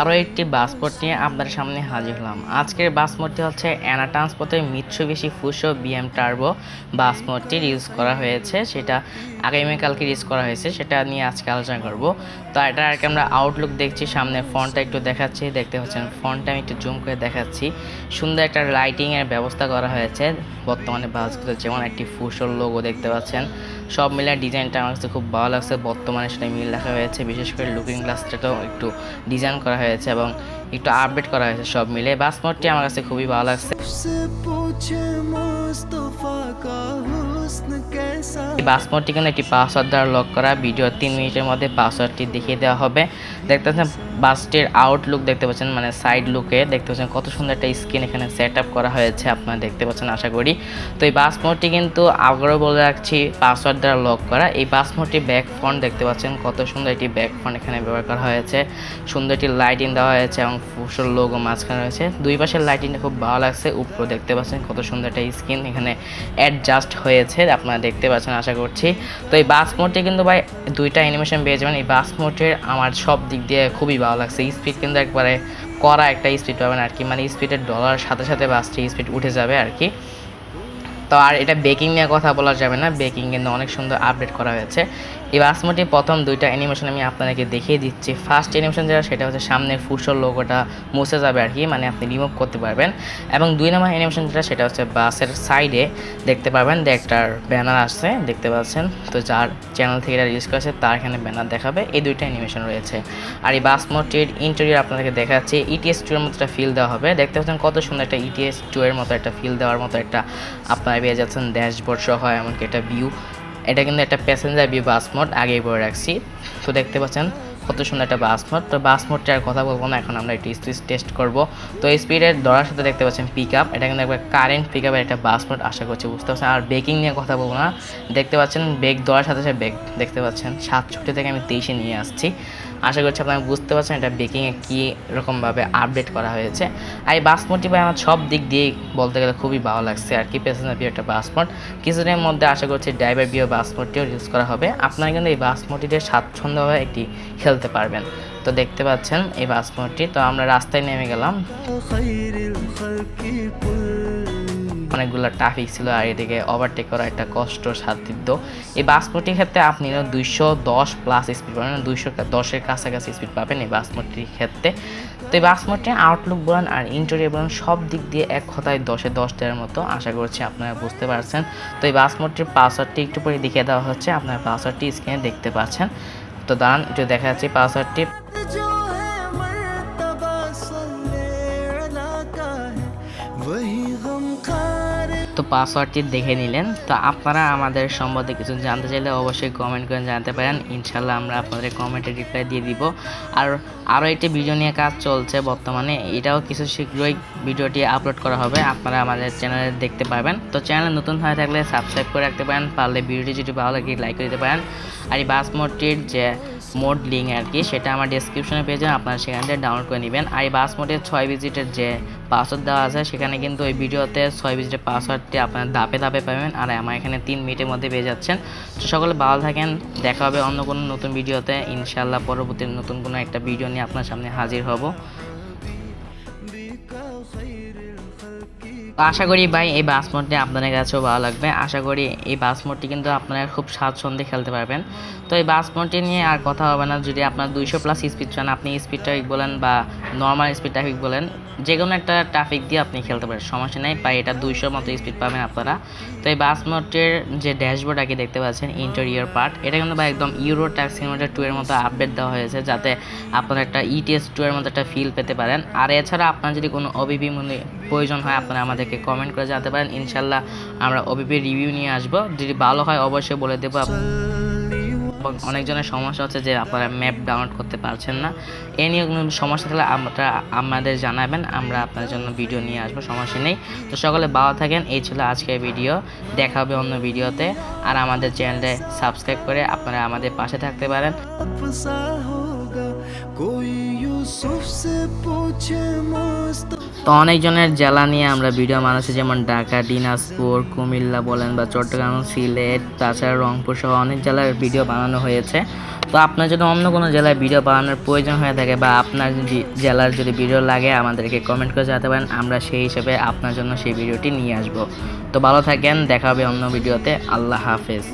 আরও একটি বাসপোর্ট নিয়ে আপনাদের সামনে হাজির হলাম। আজকের বাসমোটটি হচ্ছে অ্যানা ট্রান্সপোর্টের মিৎসুবিশি ফুসো বিএম টার্বো বাসমোটটির ইউজ করা হয়েছে। সেটা আগামীকালকে ইউজ করা হয়েছে, সেটা নিয়ে আজকে আলোচনা করব। তো এটা আর কি আমরা আউটলুক দেখছি, সামনে ফোনটা একটু দেখাচ্ছি। দেখতে পাচ্ছেন, ফোনটা আমি একটু জুম করে দেখাচ্ছি। সুন্দর একটা লাইটিংয়ের ব্যবস্থা করা হয়েছে। বর্তমানে বাসগুলো যেমন একটি ফুসোর লোগো দেখতে পাচ্ছেন, সব মিলে ডিজাইনটা আমার কাছে খুব ভালো লাগছে। বর্তমানে সেটা মিল রাখা হয়েছে। বিশেষ করে লুকিং গ্লাসটাও একটু ডিজাইন করা হয়েছে এবং একটু আপডেট করা হয়েছে সব মিলে বাস মোডটি আমার কাছে খুবই ভালো লাগছে। বাস মোডটি কিন্তু একটি পাসওয়ার্ড দ্বারা লক করা। ভিডিও তিন মিনিটের মধ্যে পাসওয়ার্ডটি দেখিয়ে দেওয়া হবে। দেখতেছেন বাসটির আউটলুক দেখতে পাচ্ছেন মানে সাইড লুকে দেখতে পাচ্ছেন কত সুন্দর একটা স্ক্রিন এখানে সেট আপ করা হয়েছে আপনারা দেখতে পাচ্ছেন, আশা করি। তো এই বাস মোডটি কিন্তু আগ্রহ বলে রাখছি পাসওয়ার্ড দ্বারা লক করা। এই বাস মোডটি ব্যাক ফ্রন্ট দেখতে পাচ্ছেন, কত সুন্দর একটি ব্যাক ফ্রন্ট এখানে ব্যবহার করা হয়েছে। সুন্দর একটি লাইটিং দেওয়া হয়েছে এবং ফুসল লোগো মাঝখানে রয়েছে। দুই পাশের লাইটিংটা খুব ভালো লাগছে উপরে দেখতে পাচ্ছেন কত সুন্দর একটা স্ক্রিন এখানে অ্যাডজাস্ট হয়েছে, আপনারা দেখতে পাচ্ছেন, আশা করছি। তো এই বাস মোডটি কিন্তু ভাই দুইটা অ্যানিমেশন পেয়ে যাবেন। এই বাস মোডের আমার সব দিক দিয়ে খুবই ভালো লাগছে। স্পিড কিন্তু একবারে করা একটা স্পিড পাবেন আর কি। মানে স্পিডের ডলার সাথে সাথে বাসটি স্পিড উঠে যাবে আর কি। তো আর এটা বেকিং নিয়ে কথা বলা যাবে না। বেকিং কিন্তু অনেক সুন্দর আপডেট করা হয়েছে। এই বাসমোটি প্রথম দুইটা অ্যানিমেশন আমি আপনাদেরকে দেখিয়ে দিচ্ছি। ফার্স্ট অ্যানিমেশন যেটা, সেটা হচ্ছে সামনের ফুসল লোগোটা মুছে যাবে আর কি মানে আপনি রিমুভ করতে পারবেন। এবং দুই নম্বর অ্যানিমেশন যেটা, সেটা হচ্ছে বাসের সাইডে দেখতে পারবেন যে একটার ব্যানার আসছে, দেখতে পাচ্ছেন? তো যার চ্যানেল থেকে এটা রিলিজ করেছে, তার এখানে ব্যানার দেখাবে। এই দুইটা অ্যানিমেশন রয়েছে। আর এই বাসমোটির ইন্টেরিয়র আপনাদেরকে দেখাচ্ছি ইটিএস টু এর মতো একটা ফিল দেওয়া হবে। দেখতে পাচ্ছেন কত সুন্দর একটা ইটিএস টু এর মতো একটা ফিল দেওয়ার মতো একটা আপনারা পেয়ে যাচ্ছেন ড্যাশবোর্ড সহ, এমনকি একটা ভিউ এটা কিন্তু একটা প্যাসেঞ্জার বি বাস মোড আগেই বলে রাখছি। তো দেখতে পাচ্ছেন কত সুন্দর একটা বাস মোড তো বাস মোডটা আর কথা বলব না, এখন আমরা একটু স্পিড টেস্ট করব। তো স্পিডের ধরার সাথে দেখতে পাচ্ছেন পিক আপ এটা কিন্তু একবার কারেন্ট পিক আপের একটা বাস মোড আশা করছি বুঝতে পারছেন। আর বেকিং নিয়ে কথা বলব না, দেখতে পাচ্ছেন বেগ ধরার সাথে সাথে বেগ দেখতে পাচ্ছেন সাত ছুটি থেকে আমি তেইশে নিয়ে আসছি। আশা করছি আপনারা বুঝতে পারছেন এটা বেকিংয়ে কী রকমভাবে আপডেট করা হয়েছে। আর এই বাসমোটটি ভাই আমার সব দিক দিয়ে বলতে গেলে খুবই ভালো লাগছে, আর কি প্যাসেঞ্জার বিও একটা বাসমোট কিছুদিনের মধ্যে আশা করছি ড্রাইভার বিও বাসমোটটিও ইউজ করা হবে। আপনারা কিন্তু এই বাসমোটিতে স্বাচ্ছন্দ্যভাবে একটি ফেলতে পারবেন। তো দেখতে পাচ্ছেন এই বাসমোটটি তো আমরা রাস্তায় নেমে গেলাম। অনেকগুলো ট্রাফিক ছিল আর এদিকে ওভারটেক করা একটা কষ্ট সাধ্য এই বাসমোটির ক্ষেত্রে আপনি দুইশো দশ প্লাস স্পিড পাবেন, দুইশো দশের কাছাকাছি স্পিড পাবেন এই বাসমোটির ক্ষেত্রে। তো এই বাসমোটে আউটলুক বলেন আর ইন্টারিয়ার বলেন, সব দিক দিয়ে এক কথায় দশে দশ দেওয়ার মতো, আশা করছি আপনারা বুঝতে পারছেন। তো এই বাসমোটটির পাসওয়ার্ডটি একটু পরে দেখিয়ে দেওয়া হচ্ছে, আপনার পাসওয়ার্ডটি স্ক্রিনে দেখতে পাচ্ছেন। দাঁড়ান একটু দেখা যাচ্ছে পাসওয়ার্ডটি পাসওয়ার্ডটি দেখে নিলেন। তো আপনারা আমাদের সম্বন্ধে কিছু জানতে চাইলে অবশ্যই কমেন্ট করে জানাতে পারেন। ইনশাল্লাহ আমরা আপনাদের কমেন্টে রিপ্লাই দিয়ে দিব। আর আরও একটি ভিডিও নিয়ে কাজ চলছে বর্তমানে। এটাও কিছু শীঘ্রই ভিডিওটি আপলোড করা হবে। আপনারা আমাদের চ্যানেলে দেখতে পাবেন তো চ্যানেলে নতুন হয়ে থাকলে সাবস্ক্রাইব করে রাখতে পারেন। পারলে ভিডিওটি যদি ভালো লাগে লাইক করে দিতে পারেন। আর এই বাস মোডটির যে মোড লিঙ্ক আর কি সেটা আমার ডিসক্রিপশনে পেয়ে যাবেন, আপনারা সেখান থেকে ডাউনলোড করে নেবেন। আর এই বাস মোডের ছয় ভিজিটের যে পাসওয়ার্ড দেওয়া আছে, সেখানে কিন্তু ওই ভিডিওতে ছয় ভিজিটের পাসওয়ার্ডটি আপনারা ধাপে ধাপে পাবেন, আর আমার এখানে তিন মিনিটের মধ্যে পেয়ে যাচ্ছেন। তো সকলে ভালো থাকেন, দেখা হবে অন্য কোনো নতুন ভিডিওতে। ইনশাল্লাহ পরবর্তী নতুন কোনো একটা ভিডিও নিয়ে আপনার সামনে হাজির হব। আশা করি ভাই এই বাস মোডটি আপনাদের কাছেও ভালো লাগবে। আশা করি এই বাস মোডটি কিন্তু আপনারা খুব স্বাচ্ছন্দ্যে খেলতে পারবেন। তো এই বাস মোডটি নিয়ে আর কথা হবে না। যদি আপনার দুইশো প্লাস স্পিড চান, আপনি স্পিড ট্রাফিক বলেন বা নর্মাল স্পিড ট্রাফিক বলেন যে কোনো একটা ট্রাফিক দিয়ে আপনি খেলতে পারেন, সমস্যা নেই। বা এটা দুইশোর মতো স্পিড পাবেন আপনারা। তো এই বাস মোডটির যে ড্যাশবোর্ড আগে দেখতে পাচ্ছেন ইন্টেরিয়র পার্ট এটা কিন্তু ভাই একদম ইউরো ট্যাক্সি মোডের টু এর মতো আপডেট দেওয়া হয়েছে, যাতে আপনারা একটা E ইটিএস টু এর মতো একটা ফিল পেতে পারেন। আর এছাড়া আপনার যদি কোনো মনে প্রয়োজন হয়, আপনারা আমাদেরকে কমেন্ট করে জানাতে পারেন। ইনশাল্লাহ আমরা ওবিপি রিভিউ নিয়ে আসব। যদি ভালো হয় অবশ্যই বলে দেবো। এবং অনেকজনের সমস্যা হচ্ছে যে আপনারা ম্যাপ ডাউনলোড করতে পারছেন না। এ নিয়ে কোনো সমস্যা থাকলে আমরা, আমাদের জানাবেন। আমরা আপনার জন্য ভিডিও নিয়ে আসব। সমস্যা নেই। তো সকলে ভালো থাকেন। এই ছিল আজকের ভিডিও দেখা হবে অন্য ভিডিওতে আর আমাদের চ্যানেলে সাবস্ক্রাইব করে আপনারা আমাদের পাশে থাকতে পারেন। তো অনেকজনের জেলা নিয়ে আমরা ভিডিও বানাচ্ছি, যেমন ঢাকা, দিনাজপুর, কুমিল্লা বলেন বা চট্টগ্রাম, সিলেট, তাছাড়া রংপুর সহ অনেক জেলার ভিডিও বানানো হয়েছে। তো আপনার যদি অন্য কোনো জেলায় ভিডিও বানানোর প্রয়োজন হয়ে থাকে বা আপনার জেলার যদি ভিডিও লাগে, আমাদেরকে কমেন্ট করে জানাতে পারেন, আমরা সেই হিসেবে আপনার জন্য সেই ভিডিওটি নিয়ে আসব। তো ভালো থাকেন, দেখা হবে অন্য ভিডিওতে, আল্লাহ হাফেজ।